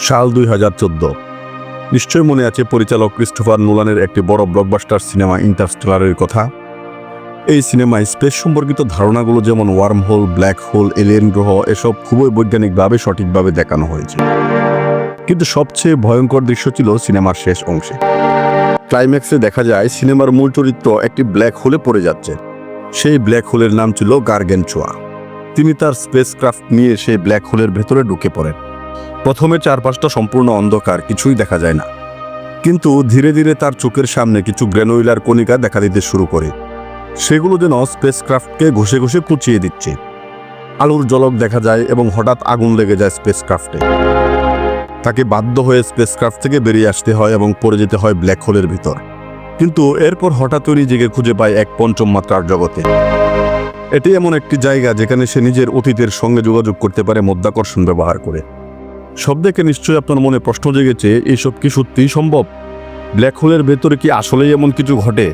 সাল দুই হাজার চোদ্দ। নিশ্চয় মনে আছে পরিচালক ক্রিস্টোফার নোলানের একটি বড় ব্লকবাস্টার সিনেমা ইন্টারস্টেলারের কথা? এই সিনেমায় স্পেস সম্পর্কিত ধারণাগুলো যেমন worm hole black hole, alien গ্রহ, এসব খুবই বৈজ্ঞানিকভাবে সঠিকভাবে দেখানো হয়েছে। কিন্তু সবচেয়ে ভয়ঙ্কর দৃশ্য ছিল সিনেমার শেষ অংশে। ক্লাইম্যাক্সে দেখা যায় সিনেমার মূল চরিত্র একটি ব্ল্যাক হোলে পড়ে যাচ্ছে। সেই ব্ল্যাক হোলের নাম ছিল গার্গেনচোয়া। তিনি তার স্পেসক্রাফট নিয়ে সেই ব্ল্যাক হোলের ভেতরে ঢুকে পড়েন। প্রথমে চারপাশটা সম্পূর্ণ অন্ধকার, কিছুই দেখা যায় না। কিন্তু ধীরে ধীরে তার চোখের সামনে কিছু গ্রেনোইলার কণিকা দেখা দিতে শুরু করে। সেগুলো যেন স্পেসক্রাফটকে ঘষে ঘষে কুচিয়ে দিচ্ছে। আলোর জলক দেখা যায় এবং হঠাৎ আগুন লেগে যায় স্পেসক্রাফটে তাকে বাধ্য হয়ে স্পেসক্রাফট থেকে বেরিয়ে আসতে হয় এবং পড়ে যেতে হয় ব্ল্যাক হোলের ভিতর। কিন্তু এরপর হঠাৎই নিজেকে খুঁজে পায় এক পঞ্চম মাত্রার জগতে। এটি এমন একটি জায়গা যেখানে সে নিজের অতীতের সঙ্গে যোগাযোগ করতে পারে, মধ্যাকর্ষণ ব্যবহার করে। সব দেখে নিশ্চয়ই আপনার মনে প্রশ্ন জেগেছে এইসব কি সত্যিই সম্ভব ব্ল্যাক হোলের ভেতরে কি আসলেই এমন কিছু ঘটে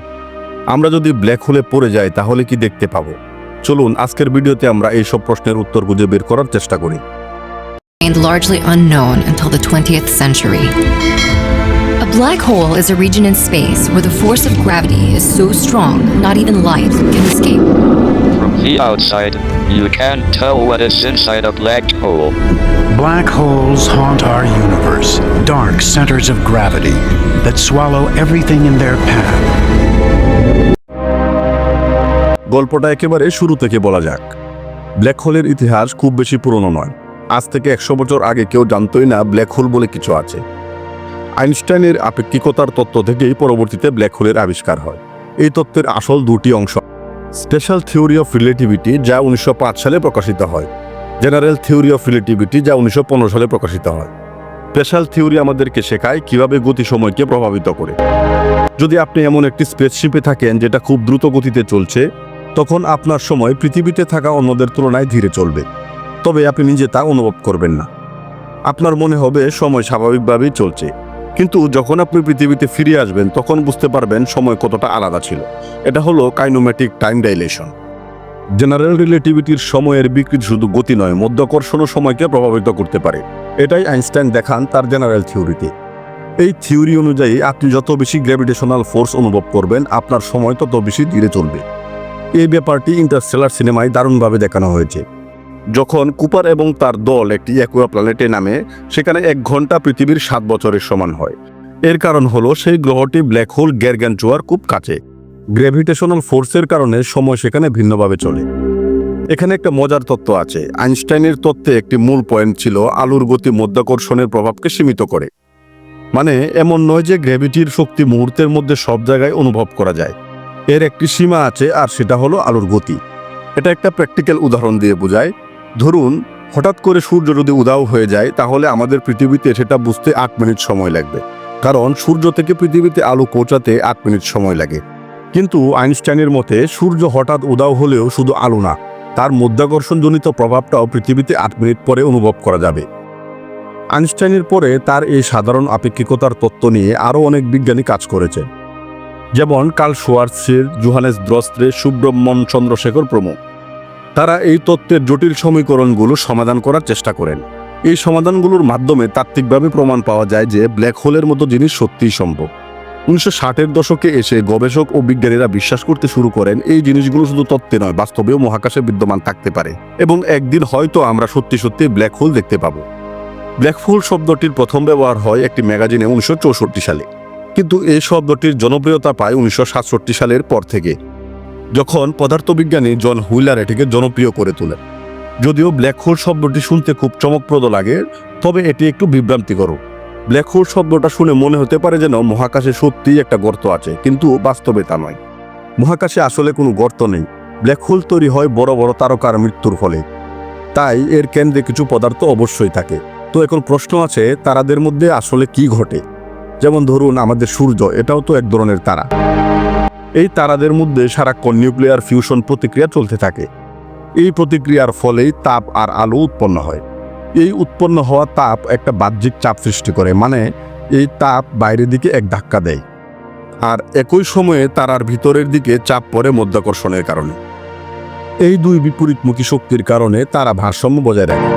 আমরা যদি ব্ল্যাক হোলে পড়ে যাই, তাহলে কি দেখতে পাবো চলুন, আজকের ভিডিওতে আমরা এইসব প্রশ্নের উত্তর খুঁজে বের করার চেষ্টা করি unknown until the 20th century. A black hole is a region in space where the force of gravity is so strong, not even light can escape. the outside, you can't tell what is inside a black hole. Black holes haunt our universe, dark centers of gravity that swallow everything in their path. গল্পটা একেবারে শুরু থেকে বলা যাক। Black হোলের ইতিহাস খুব বেশি পুরনো নয়। আজ থেকে একশো বছর আগে কেউ জানতই না ব্ল্যাক হোল বলে কিছু আছে। আইনস্টাইনের আপেক্ষিকতার তত্ত্ব থেকেই পরবর্তীতে ব্ল্যাক হোলের আবিষ্কার হয়। এই তত্ত্বের আসল দুটি অংশ স্পেশাল থিওরি অফ রিলেটিভিটি যা উনিশশো পাঁচ সালে প্রকাশিত হয়। জেনারেল থিওরি অফ রিলেটিভিটি যা উনিশশো পনেরো সালে প্রকাশিত হয়। স্পেশাল থিওরি আমাদেরকে শেখায় কীভাবে গতি সময়কে প্রভাবিত করে। যদি আপনি এমন একটি স্পেসশিপে থাকেন যেটা খুব দ্রুত গতিতে চলছে, তখন আপনার সময় পৃথিবীতে থাকা অন্যদের তুলনায় ধীরে চলবে। তবে আপনি নিজে তা অনুভব করবেন না। আপনার মনে হবে সময় স্বাভাবিকভাবেই চলছে। কিন্তু যখন আপনি পৃথিবীতে ফিরে আসবেন, তখন বুঝতে পারবেন সময় কতটা আলাদা ছিল। এটা হলো কাইনোম্যাটিক টাইম ডাইলেশন। জেনারেল রিলেটিভিটির সময়ের বিকৃতি শুধু গতি নয়, মধ্যাকর্ষণও সময়কে প্রভাবিত করতে পারে। এটাই আইনস্টাইন দেখান তার জেনারেল থিওরিতে। এই থিওরি অনুযায়ী আপনি যত বেশি গ্র্যাভিটেশনাল ফোর্স অনুভব করবেন, আপনার সময় তত বেশি ধীরে চলবে। এই ব্যাপারটি ইন্টারস্টেলার সিনেমায় দারুণভাবে দেখানো হয়েছে। যখন কুপার এবং তার দল একটি অ্যাকুয়া প্ল্যানেটে নামে, সেখানে এক ঘণ্টা পৃথিবীর সাত বছরের সমান হয়। এর কারণ হলো সেই গ্রহটি ব্ল্যাক হোল গ্যারগ্যানচুয়ার খুব কাছে। গ্র্যাভিটেশনাল ফোর্সের কারণে সময় সেখানে ভিন্নভাবে চলে। এখানে একটা মজার তত্ত্ব আছে। আইনস্টাইনের তত্ত্বে একটি মূল পয়েন্ট ছিল আলুর গতি মধ্যাকর্ষণের প্রভাবকে সীমিত করে। মানে এমন নয় যে গ্র্যাভিটির শক্তি মুহূর্তের মধ্যে সব জায়গায় অনুভব করা যায়। এর একটি সীমা আছে আর সেটা হলো আলোর গতি। এটা একটা প্র্যাকটিক্যাল উদাহরণ দিয়ে বোঝায়। ধরুন, হঠাৎ করে সূর্য যদি উদাও হয়ে যায়, তাহলে আমাদের পৃথিবীতে সেটা বুঝতে আট মিনিট সময় লাগবে। কারণ সূর্য থেকে পৃথিবীতে আলো পৌঁছাতে আট মিনিট সময় লাগে। কিন্তু আইনস্টাইনের মতে, সূর্য হঠাৎ উদাও হলেও শুধু আলো না, তার মধ্যাকর্ষণজনিত প্রভাবটাও পৃথিবীতে আট মিনিট পরে অনুভব করা যাবে। আইনস্টাইনের পরে তার এই সাধারণ আপেক্ষিকতার তত্ত্ব নিয়ে আরও অনেক বিজ্ঞানী কাজ করেছে যেমন কার্ল শোয়ার্সের জোহানেস দ্রস্ত্রে সুব্রহ্মণ চন্দ্রশেখর প্রমুখ। তারা এই তত্ত্বের জটিল সমীকরণগুলো সমাধান করার চেষ্টা করেন। এই সমাধানগুলোর মাধ্যমে তাত্ত্বিকভাবে প্রমাণ পাওয়া যায় যে ব্ল্যাক হোলের মতো জিনিস সত্যিই সম্ভব। উনিশশো ষাটের দশকে এসে গবেষক ও বিজ্ঞানীরা বিশ্বাস করতে শুরু করেন, এই জিনিসগুলো শুধু তত্ত্বে নয়, বাস্তবেও মহাকাশে বিদ্যমান থাকতে পারে এবং একদিন হয়তো আমরা সত্যি সত্যি ব্ল্যাক হোল দেখতে পাবো। ব্ল্যাক হোল শব্দটির প্রথম ব্যবহার হয় একটি ম্যাগাজিনে উনিশশো চৌষট্টি সালে। কিন্তু এই শব্দটির জনপ্রিয়তা পায় উনিশশো সাতষট্টি সালের পর থেকে। যখন পদার্থবিজ্ঞানী জন হুইলার এটিকে জনপ্রিয় করে তোলেন। যদিও ব্ল্যাক হোল শব্দটি শুনতে খুব চমকপ্রদ লাগে, তবে এটি একটু বিভ্রান্তিকর। ব্ল্যাক হোল শব্দটা শুনে মনে হতে পারে যেন মহাকাশে সত্যিই একটা গর্ত আছে, কিন্তু বাস্তবে তা নয়। মহাকাশে আসলে কোনো গর্ত নেই। ব্ল্যাক হোল তৈরি হয় বড় বড় তারকার মৃত্যুর ফলে। তাই এর কেন্দ্রে কিছু পদার্থ অবশ্যই থাকে। তো এখন প্রশ্ন আছে, তারাদের মধ্যে আসলে কি ঘটে? যেমন ধরুন আমাদের সূর্য, এটাও তো এক ধরনের তারা। এই তারাদের মধ্যে সারাক্ষণ নিউক্লিয়ার ফিউশন প্রতিক্রিয়া চলতে থাকে। এই প্রতিক্রিয়ার ফলেই তাপ আর আলো উৎপন্ন হয়। এই উৎপন্ন হওয়া তাপ একটা বাহ্যিক চাপ সৃষ্টি করে মানে এই তাপ বাইরের দিকে এক ধাক্কা দেয়। আর একই সময়ে তারার ভিতরের দিকে চাপ পড়ে মধ্যাকর্ষণের কারণে। এই দুই বিপরীতমুখী শক্তির কারণে তারা ভারসাম্য বজায় রাখে।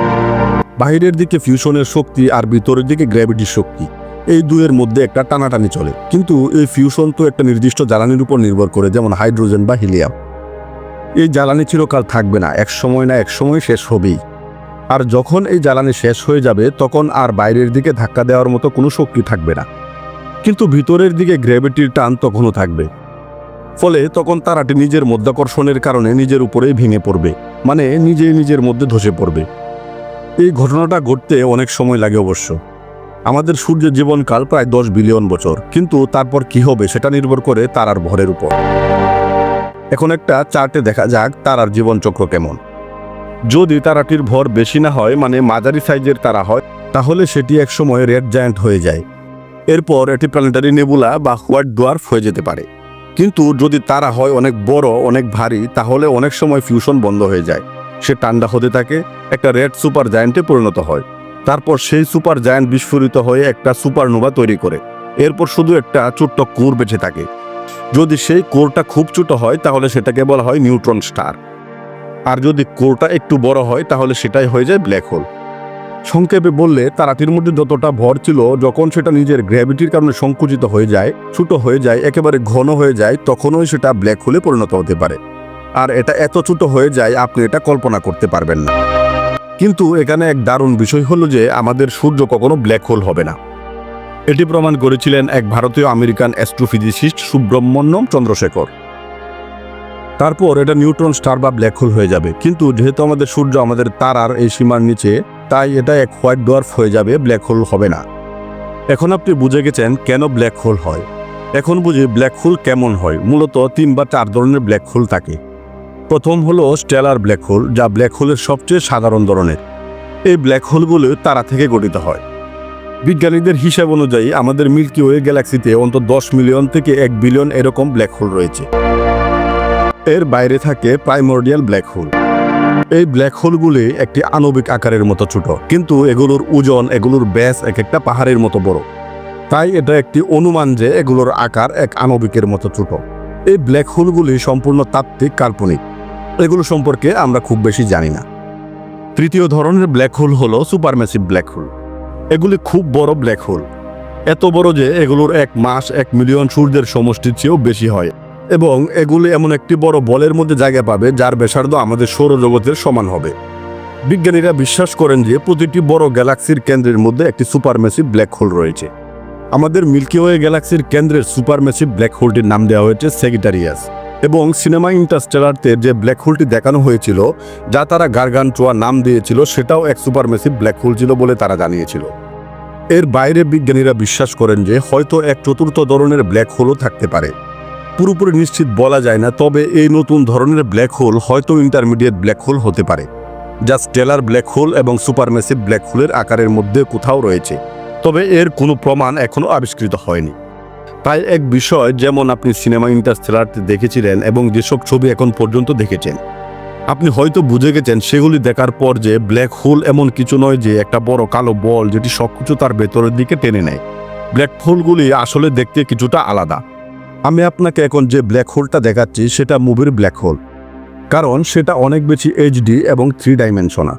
বাহিরের দিকে ফিউশনের শক্তি আর ভিতরের দিকে গ্র্যাভিটির শক্তি। এই দুয়ের মধ্যে একটা টানাটানি চলে। কিন্তু এই ফিউশন তো একটা নির্দিষ্ট জ্বালানির উপর নির্ভর করে, যেমন হাইড্রোজেন বা হিলিয়াম এই জ্বালানি চিরকাল থাকবে না, এক সময় না এক সময় শেষ হবেই। আর যখন এই জ্বালানি শেষ হয়ে যাবে, তখন আর বাইরের দিকে ধাক্কা দেওয়ার মতো কোনো শক্তি থাকবে না। কিন্তু ভিতরের দিকে গ্র্যাভিটির টান তখনও থাকবে। ফলে তখন তারাটি নিজের মধ্যাকর্ষণের কারণে নিজের উপরেই ভেঙে পড়বে মানে নিজেই নিজের মধ্যে ধসে পড়বে। এই ঘটনাটা ঘটতে অনেক সময় লাগে অবশ্য। আমাদের সূর্যের জীবনকাল প্রায় দশ বিলিয়ন বছর। কিন্তু তারপর কি হবে সেটা নির্ভর করে তারার ভরের উপর। এখন একটা চার্টে দেখা যাক তারার জীবনচক্র কেমন। যদি তারাটির ভর বেশি না হয় মানে মাঝারি সাইজের তারা হয়, তাহলে সেটি একসময় রেড জায়ান্ট হয়ে যায়। এরপর এটি প্ল্যানেটারি নেবুলা বা হোয়াইট ডোয়ার্ফ হয়ে যেতে পারে। কিন্তু যদি তারা হয় অনেক বড়, অনেক ভারী, তাহলে অনেক সময় ফিউশন বন্ধ হয়ে যায়। সে ঠান্ডা হতে থাকে, একটা রেড সুপার জায়ান্টে পরিণত হয়। তারপর সেই সুপার জায়ান্ট বিস্ফোরিত হয়ে একটা সুপারনোভা তৈরি করে। এরপর শুধু একটা ছোট্ট কোর বেঁচে থাকে। যদি সেই কোরটা খুব ছোট হয়, তাহলে সেটাকে বলা হয় নিউট্রন স্টার। আর যদি কোরটা একটু বড় হয়, তাহলে সেটাই হয়ে যায় ব্ল্যাক হোল। সংক্ষেপে বললে, তারাটির মধ্যে যতটা ভর ছিল, যখন সেটা নিজের গ্র্যাভিটির কারণে সংকুচিত হয়ে যায়, ছোট হয়ে যায়, একেবারে ঘন হয়ে যায়, তখনই সেটা ব্ল্যাক হোলে পরিণত হতে পারে। আর এটা এত ছোট হয়ে যায়, আপনি এটা কল্পনা করতে পারবেন না। কিন্তু এখানে এক দারুণ বিষয় হলো যে আমাদের সূর্য কখনো ব্ল্যাক হোল হবে না। এটি প্রমাণ করেছিলেন এক ভারতীয় আমেরিকান অ্যাস্ট্রোফিজিসিস্ট সুব্রহ্মণ্যম চন্দ্রশেখর। তারপর এটা নিউট্রন স্টার বা ব্ল্যাক হোল হয়ে যাবে। কিন্তু যেহেতু আমাদের সূর্য আমাদের তারার এই সীমার নিচে, তাই এটা এক হোয়াইট ডোয়ার্ফ হয়ে যাবে ব্ল্যাক হোল হবে না। এখন আপনি বুঝে গেছেন কেন ব্ল্যাক হোল হয়। এখন বুঝি ব্ল্যাক হোল কেমন হয়। মূলত তিন বা চার ধরনের ব্ল্যাক হোল থাকে। প্রথম হলো স্টেলার ব্ল্যাক হোল, যা ব্ল্যাক হোলের সবচেয়ে সাধারণ ধরনের। এই ব্ল্যাক হোলগুলো তারা থেকে গঠিত হয়। বিজ্ঞানীদের হিসাব অনুযায়ী আমাদের মিল্কি ওয়ে গ্যালাক্সিতে অন্তত দশ মিলিয়ন থেকে এক বিলিয়ন এরকম ব্ল্যাক হোল রয়েছে। এর বাইরে থাকে প্রাইমোর্ডিয়াল ব্ল্যাক হোল। এই ব্ল্যাক হোলগুলি একটি আণবিক আকারের মতো ছোট, কিন্তু এগুলোর ওজন, এগুলোর ব্যাস এক একটা পাহাড়ের মতো বড়। তাই এটা একটি অনুমান যে এগুলোর আকার এক আণবিকের মতো ছোট। এই ব্ল্যাক হোলগুলি সম্পূর্ণ তাত্ত্বিক, কাল্পনিক। এগুলো সম্পর্কে আমরা খুব বেশি জানি না। তৃতীয় ধরনের ব্ল্যাক হোল হলো সুপারম্যাসিভ ব্ল্যাক হোল। এগুলি খুব বড় ব্ল্যাক হোল। এত বড় যে এগুলোর এক মাস এক মিলিয়ন সূর্যের সমষ্টির চেয়েও বেশি হয় এবং এগুলি এমন একটি বড় বলের মধ্যে জায়গা পাবে যার ব্যাসার্ধ আমাদের সৌরজগতের সমান হবে। বিজ্ঞানীরা বিশ্বাস করেন যে প্রতিটি বড় গ্যালাক্সির কেন্দ্রের মধ্যে একটি সুপারমেসিভ ব্ল্যাক হোল রয়েছে। আমাদের মিল্কি ওয়ে গ্যালাক্সির কেন্দ্রের সুপারমেসিভ ব্ল্যাক হোলটির নাম দেওয়া হয়েছে সেগিটারিয়াস। এবং সিনেমা ইন্টারস্টেলারতে যে ব্ল্যাক হোলটি দেখানো হয়েছিল, যা তারা গার্গানচোয়া নাম দিয়েছিল, সেটাও এক সুপারমেসিভ ব্ল্যাক হোল ছিল বলে তারা জানিয়েছিল। এর বাইরে বিজ্ঞানীরা বিশ্বাস করেন যে, হয়তো এক চতুর্থ ধরনের ব্ল্যাক হোলও থাকতে পারে। পুরোপুরি নিশ্চিত বলা যায় না, তবে এই নতুন ধরনের ব্ল্যাক হোল হয়তো ইন্টারমিডিয়েট ব্ল্যাক হোল হতে পারে, যা স্টেলার ব্ল্যাক হোল এবং সুপারমেসিভ ব্ল্যাক হোলের আকারের মধ্যে কোথাও রয়েছে। তবে এর কোনো প্রমাণ এখনও আবিষ্কৃত হয়নি। তাই এক বিষয় যেমন আপনি সিনেমা ইন্টারস্টেলারতে দেখেছিলেন এবং যেসব ছবি এখন পর্যন্ত দেখেছেন। আপনি হয়তো বুঝে গেছেন সেগুলি দেখার পর যে ব্ল্যাক হোল এমন কিছু নয় যে একটা বড় কালো বল যেটি সবকিছু তার ভেতরের দিকে টেনে নেয়। ব্ল্যাক হোলগুলি আসলে দেখতে কিছুটা আলাদা। আমি আপনাকে এখন যে ব্ল্যাক হোলটা দেখাচ্ছি সেটা মুভির ব্ল্যাক হোল। কারণ সেটা অনেক বেশি এইচডি এবং থ্রি ডাইমেনশনা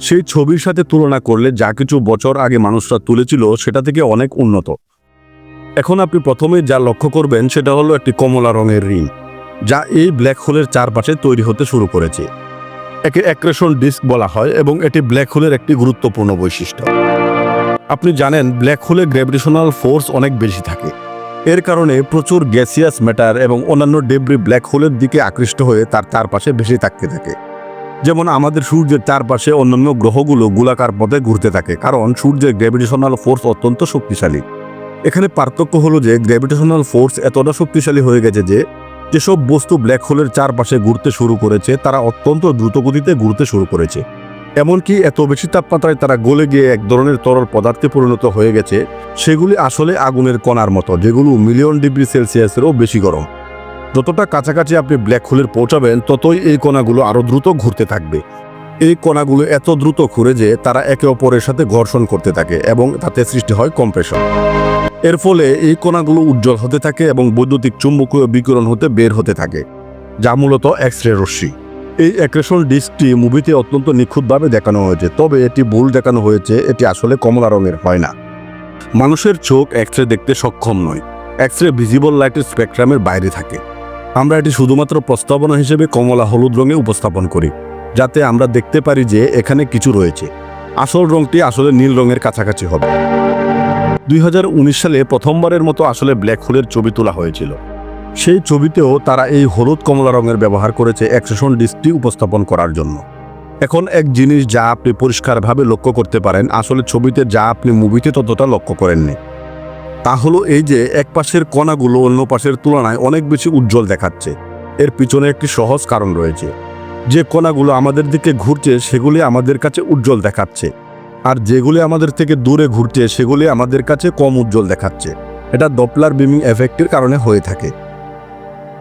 সেই ছবির সাথে তুলনা করলে যা কিছু বছর আগে মানুষরা তুলেছিল সেটা থেকে অনেক উন্নত। এখন আপনি প্রথমে যা লক্ষ্য করবেন সেটা হলো একটি কমলা রঙের রিং, যা এই ব্ল্যাক হোলের চারপাশে তৈরি হতে শুরু করেছে। একে অ্যাক্রেশন ডিস্ক বলা হয় এবং এটি ব্ল্যাক হোলের একটি গুরুত্বপূর্ণ বৈশিষ্ট্য। আপনি জানেন, ব্ল্যাক হোলে গ্র্যাভিটেশনাল ফোর্স অনেক বেশি থাকে। এর কারণে প্রচুর গ্যাসিয়াস ম্যাটার এবং অন্যান্য ডেব্রি ব্ল্যাক হোলের দিকে আকৃষ্ট হয়ে তার চারপাশে ভেসে থাকতে থাকে। যেমন আমাদের সূর্যের চারপাশে অন্যান্য গ্রহগুলো গোলাকার পথে ঘুরতে থাকে, কারণ সূর্যের গ্র্যাভিটেশনাল ফোর্স অত্যন্ত শক্তিশালী। এখানে পার্থক্য হলো যে গ্র্যাভিটেশনাল ফোর্স এতটা শক্তিশালী হয়ে গেছে যে যেসব বস্তু ব্ল্যাক হোলের চারপাশে ঘুরতে শুরু করেছে, তারা অত্যন্ত দ্রুতগতিতে ঘুরতে শুরু করেছে। এমনকি এত বেশি তাপমাত্রায় তারা গলে গিয়ে এক ধরনের তরল পদার্থে পরিণত হয়ে গেছে, সেগুলি আসলে আগুনের কণার মতো, যেগুলো মিলিয়ন ডিগ্রি সেলসিয়াসেরও বেশি গরম। যতটা কাছাকাছি আপনি ব্ল্যাক হোলের পৌঁছাবেন, ততই এই কণাগুলো আরও দ্রুত ঘুরতে থাকবে। এই কণাগুলো এত দ্রুত ঘুরে যে তারা একে অপরের সাথে ঘর্ষণ করতে থাকে এবং তাতে সৃষ্টি হয় কম্প্রেশন এর ফলে এই কণাগুলো উজ্জ্বল হতে থাকে এবং বৈদ্যুতিক চুম্বকীয় বিকিরণ হতে বের হতে থাকে, যা মূলত এক্স রে রশ্মি। এই অ্যাক্রেশন ডিস্কটি মুভিতে অত্যন্ত নিখুঁতভাবে দেখানো হয়েছে, তবে এটি ভুল দেখানো হয়েছে, এটি আসলে কমলা রঙের হয় না। মানুষের চোখ এক্স রে দেখতে সক্ষম নয় এক্স রে ভিজিবল লাইটের স্পেকট্রামের বাইরে থাকে। আমরা এটি শুধুমাত্র প্রস্তাবনা হিসেবে কমলা হলুদ রঙে উপস্থাপন করি, যাতে আমরা দেখতে পারি যে এখানে কিছু রয়েছে। আসল রঙটি আসলে নীল রঙের কাছাকাছি হবে। দুই হাজার উনিশ সালে প্রথমবারের মতো আসলে ব্ল্যাক হোলের ছবি তোলা হয়েছিল। সেই ছবিতেও তারা এই হলুদ কমলা রঙের ব্যবহার করেছে অ্যাক্সেশন ডিস্কটি উপস্থাপন করার জন্য। এখন এক জিনিস যা আপনি পরিষ্কারভাবে লক্ষ্য করতে পারেন, আসলে ছবিতে যা আপনি মুভিতে ততটা লক্ষ্য করেননি। তা হলো এই যে এক পাশের কণাগুলো অন্য পাশের তুলনায় অনেক বেশি উজ্জ্বল দেখাচ্ছে। এর পিছনে একটি সহজ কারণ রয়েছে। যে কণাগুলো আমাদের দিকে ঘুরছে, সেগুলি আমাদের কাছে উজ্জ্বল দেখাচ্ছে। আর যেগুলি আমাদের থেকে দূরে ঘুরছে, সেগুলি আমাদের কাছে কম উজ্জ্বল দেখাচ্ছে। এটা ডপলার বিমিং এফেক্টের কারণে হয়ে থাকে।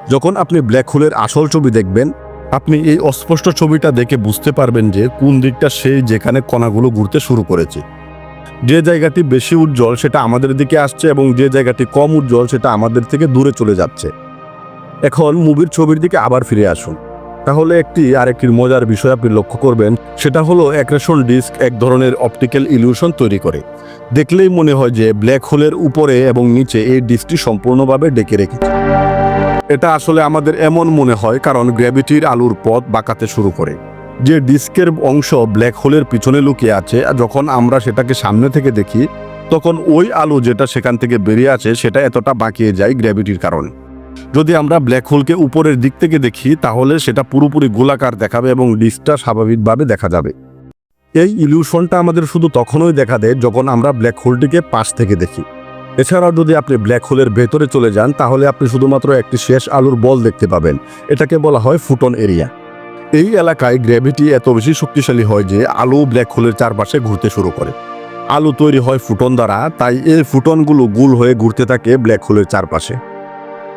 যখন আপনি ব্ল্যাক হোলের আসল ছবি দেখবেন, আপনি এই অস্পষ্ট ছবিটা দেখে বুঝতে পারবেন যে কোন দিকটা সেই যেখানে কণাগুলো ঘুরতে শুরু করেছে। যে জায়গাটি বেশি উজ্জ্বল, সেটা আমাদের দিকে আসছে এবং যে জায়গাটি কম উজ্জ্বল, সেটা আমাদের থেকে দূরে চলে যাচ্ছে। এখন মুভির ছবির দিকে আবার ফিরে আসুন। তাহলে একটি আরেকটির মজার বিষয় আপনি লক্ষ্য করবেন, সেটা হলো অ্যাক্রেশন ডিস্ক এক ধরনের অপটিক্যাল ইলিউশন তৈরি করে। দেখলেই মনে হয় যে ব্ল্যাক হোলের উপরে এবং নিচে এই ডিস্কটি সম্পূর্ণভাবে ডেকে রেখেছে। এটা আসলে আমাদের এমন মনে হয় কারণ গ্র্যাভিটির আলুর পথ বাঁকাতে শুরু করে। যে ডিস্কের অংশ ব্ল্যাক হোলের পিছনে লুকিয়ে আছে, যখন আমরা সেটাকে সামনে থেকে দেখি, তখন ওই আলু যেটা সেখান থেকে বেরিয়ে আছে সেটা এতটা বাঁকিয়ে যায় গ্র্যাভিটির কারণে। যদি আমরা ব্ল্যাক হোলকে উপরের দিক থেকে দেখি, তাহলে সেটা পুরোপুরি গোলাকার দেখাবে এবং ডিস্কটা স্বাভাবিকভাবে দেখা যাবে। এই ইলিউশনটা আমাদের শুধু তখনই দেখা দেয় যখন আমরা ব্ল্যাক হোলটিকে পাশ থেকে দেখি। এছাড়াও যদি আপনি ব্ল্যাক হোলের ভেতরে চলে যান, তাহলে আপনি শুধুমাত্র একটি শেষ আলুর বল দেখতে পাবেন। এটাকে বলা হয় ফুটন এরিয়া। এই এলাকায় গ্র্যাভিটি এত বেশি শক্তিশালী হয় যে আলু ব্ল্যাক হোলের চারপাশে ঘুরতে শুরু করে। আলু তৈরি হয় ফুটন দ্বারা, তাই এই ফুটনগুলো গুল হয়ে ঘুরতে থাকে ব্ল্যাক হোলের চারপাশে।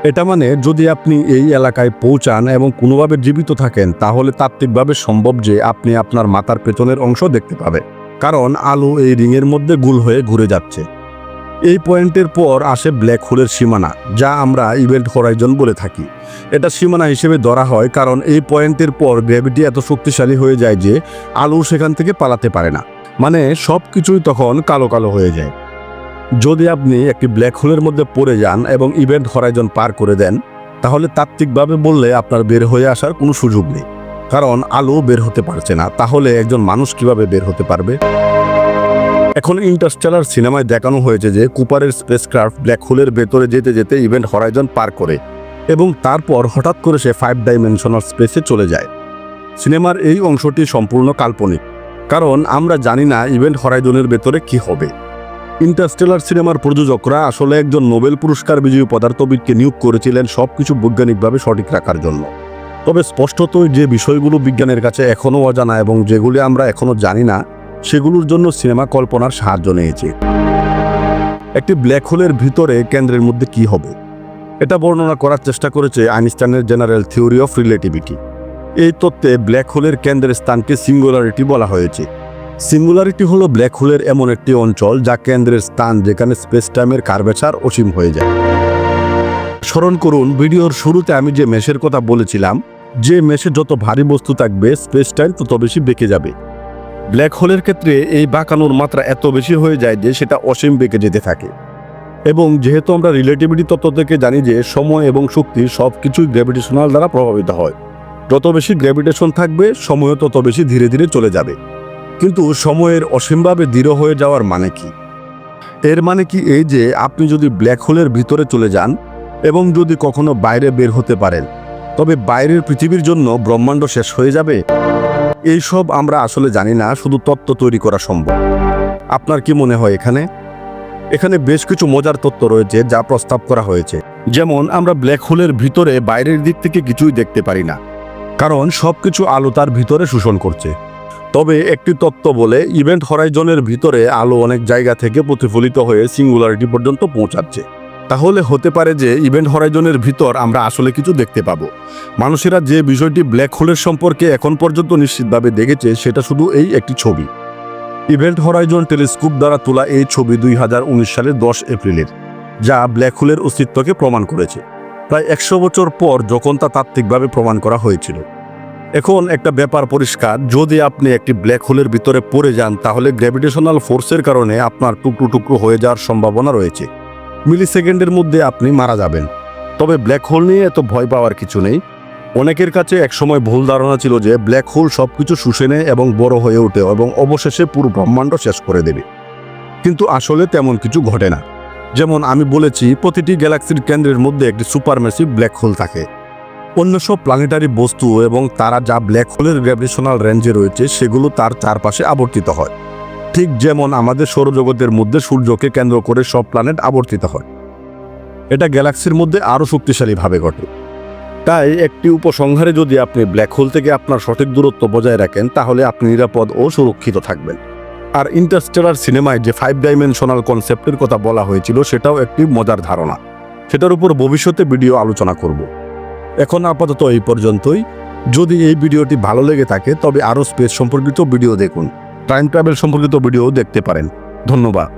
এটা মানে যদি আপনি এই এলাকায় পৌঁছান এবং কোনোভাবে জীবিত থাকেন, তাহলে তাত্ত্বিকভাবে সম্ভব যে আপনি আপনার মাথার পেছনের অংশ দেখতে পাবেন কারণ আলু এই রিংয়ের মধ্যে গুল হয়ে ঘুরে যাচ্ছে। এই পয়েন্টের পর আসে ব্ল্যাক হোলের সীমানা, যা আমরা ইভেন্ট হরাইজন বলে থাকি। এটা সীমানা হিসেবে ধরা হয় কারণ এই পয়েন্টের পর গ্র্যাভিটি এত শক্তিশালী হয়ে যায় যে আলু সেখান থেকে পালাতে পারে না। মানে সব কিছুই তখন কালো কালো হয়ে যায়। যদি আপনি একটি ব্ল্যাক হোলের মধ্যে পড়ে যান এবং ইভেন্ট হরাইজন পার করে দেন, তাহলে তাত্ত্বিকভাবে বললে আপনার বের হয়ে আসার কোনো সুযোগ নেই। কারণ আলো বের হতে পারছে না, তাহলে একজন মানুষ কীভাবে বের হতে পারবে? এখন ইন্টারস্টেলার সিনেমায় দেখানো হয়েছে যে কুপারের স্পেসক্রাফট ব্ল্যাক হোলের ভেতরে যেতে যেতে ইভেন্ট হরাইজন পার করে এবং তারপর হঠাৎ করে সে ফাইভ ডাইমেনশনাল স্পেসে চলে যায়। সিনেমার এই অংশটি সম্পূর্ণ কাল্পনিক, কারণ আমরা জানি না ইভেন্ট হরাইজনের ভেতরে কি হবে। ইন্টারস্টেলার সিনেমার প্রযোজকরা আসলে একজন নোবেল পুরস্কার বিজয়ী পদার্থবিদকে নিয়োগ করেছিলেন সব কিছু বৈজ্ঞানিকভাবে সঠিক রাখার জন্য। তবে স্পষ্টতই যে বিষয়গুলো বিজ্ঞানের কাছে এখনও অজানা এবং যেগুলি আমরা এখনও জানি না, সেগুলোর জন্য সিনেমা কল্পনার সাহায্য নিয়েছে। একটি ব্ল্যাক হোলের ভিতরে কেন্দ্রের মধ্যে কি হবে? এটা বর্ণনা করার চেষ্টা করেছে আইনস্টাইনের জেনারেল থিওরি অফ রিলেটিভিটি। এই তত্ত্বে ব্ল্যাক হোলের কেন্দ্রের স্থানকে সিঙ্গুলারিটি বলা হয়েছে। সিঙ্গুলারিটি হলো ব্ল্যাক হোলের এমন একটি অঞ্চল যা কেন্দ্রের স্থান যেখানে স্পেস টাইমের কার্ভেচার অসীম হয়ে যায়। স্মরণ করুন, ভিডিওর শুরুতে আমি যে মেশের কথা বলেছিলাম, যে মেশে যত ভারী বস্তু থাকবে স্পেস টাইম তত বেশি বেঁকে যাবে। ব্ল্যাক হোলের ক্ষেত্রে এই বাঁকানোর মাত্রা এত বেশি হয়ে যায় যে সেটা অসীম বেঁকে যেতে থাকে। এবং যেহেতু আমরা রিলেটিভিটি তত্ত্ব থেকে জানি যে সময় এবং শক্তি সব কিছুই গ্র্যাভিটেশনাল দ্বারা প্রভাবিত হয়। যত বেশি গ্র্যাভিটেশন থাকবে, সময়ও তত বেশি ধীরে ধীরে চলে যাবে। কিন্তু সময়ের অসীমভাবে দৃঢ় হয়ে যাওয়ার মানে কি? এর মানে কি এই যে আপনি যদি ব্ল্যাক হোলের ভিতরে চলে যান এবং যদি কখনো বাইরে বের হতে পারেন, তবে বাইরের পৃথিবীর জন্য ব্রহ্মাণ্ড শেষ হয়ে যাবে? এইসব আমরা আসলে জানি না, শুধু তত্ত্ব তৈরি করা সম্ভব। আপনার কি মনে হয় এখানে? এখানে বেশ কিছু মজার তত্ত্ব রয়েছে যা প্রস্তাব করা হয়েছে। যেমন, আমরা ব্ল্যাক হোলের ভিতরে বাইরের দিক থেকে কিছুই দেখতে পারি না, কারণ সবকিছু আলো তার ভিতরে শোষণ করছে। তবে একটি তত্ত্ব বলে ইভেন্ট হরাইজনের ভিতরে আলো অনেক জায়গা থেকে প্রতিফলিত হয়ে সিঙ্গুলারিটি পর্যন্ত পৌঁছাচ্ছে। তাহলে হতে পারে যে ইভেন্ট হরাইজনের ভিতর আমরা আসলে কিছু দেখতে পাবো। মানুষেরা যে বিষয়টি ব্ল্যাক হোলের সম্পর্কে এখন পর্যন্ত নিশ্চিতভাবে দেখেছে, সেটা শুধু এই একটি ছবি। ইভেন্ট হরাইজন টেলিস্কোপ দ্বারা তোলা এই ছবি দুই হাজার উনিশ সালের দশ এপ্রিলের, যা ব্ল্যাক হোলের অস্তিত্বকে প্রমাণ করেছে। প্রায় একশো বছর পর যখন তা তাত্ত্বিকভাবে প্রমাণ করা হয়েছিল। এখন একটা ব্যাপার পরিষ্কার, যদি আপনি একটি ব্ল্যাক হোলের ভিতরে পড়ে যান, তাহলে গ্র্যাভিটেশনাল ফোর্সের কারণে আপনার টুকরো টুকরো হয়ে যাওয়ার সম্ভাবনা রয়েছে। মিলি সেকেন্ডের মধ্যে আপনি মারা যাবেন। তবে ব্ল্যাক হোল নিয়ে এত ভয় পাওয়ার কিছু নেই। অনেকের কাছে একসময় ভুল ধারণা ছিল যে ব্ল্যাক হোল সবকিছু শুষে নেয় এবং বড় হয়ে ওঠে এবং অবশেষে পুরো ব্রহ্মাণ্ড শেষ করে দেবে। কিন্তু আসলে তেমন কিছু ঘটে না। যেমন আমি বলেছি, প্রতিটি গ্যালাক্সির কেন্দ্রের মধ্যে একটি সুপারমেসিভ ব্ল্যাক হোল থাকে। অন্য সব প্ল্যানেটারি বস্তু এবং তারা যা ব্ল্যাক হোলের গ্র্যাভিটেশনাল রেঞ্জে রয়েছে, সেগুলো তার চারপাশে আবর্তিত হয়। ঠিক যেমন আমাদের সৌরজগতের মধ্যে সূর্যকে কেন্দ্র করে সব প্ল্যানেট আবর্তিত হয়। এটা গ্যালাক্সির মধ্যে আরও শক্তিশালীভাবে ঘটে। তাই একটি উপসংহারে যদি আপনি ব্ল্যাক হোল থেকে আপনার সঠিক দূরত্ব বজায় রাখেন, তাহলে আপনি নিরাপদ ও সুরক্ষিত থাকবেন। আর ইন্টারস্টেলার সিনেমায় যে ফাইভ ডাইমেনশনাল কনসেপ্টের কথা বলা হয়েছিল, সেটাও একটি মজার ধারণা। সেটার উপর ভবিষ্যতে ভিডিও আলোচনা করব। এখন আপাতত এই পর্যন্তই। যদি এই ভিডিওটি ভালো লেগে থাকে, তবে আরও স্পেস সম্পর্কিত ভিডিও দেখুন। টাইম ট্রাভেল সম্পর্কিত ভিডিও দেখতে পারেন। ধন্যবাদ।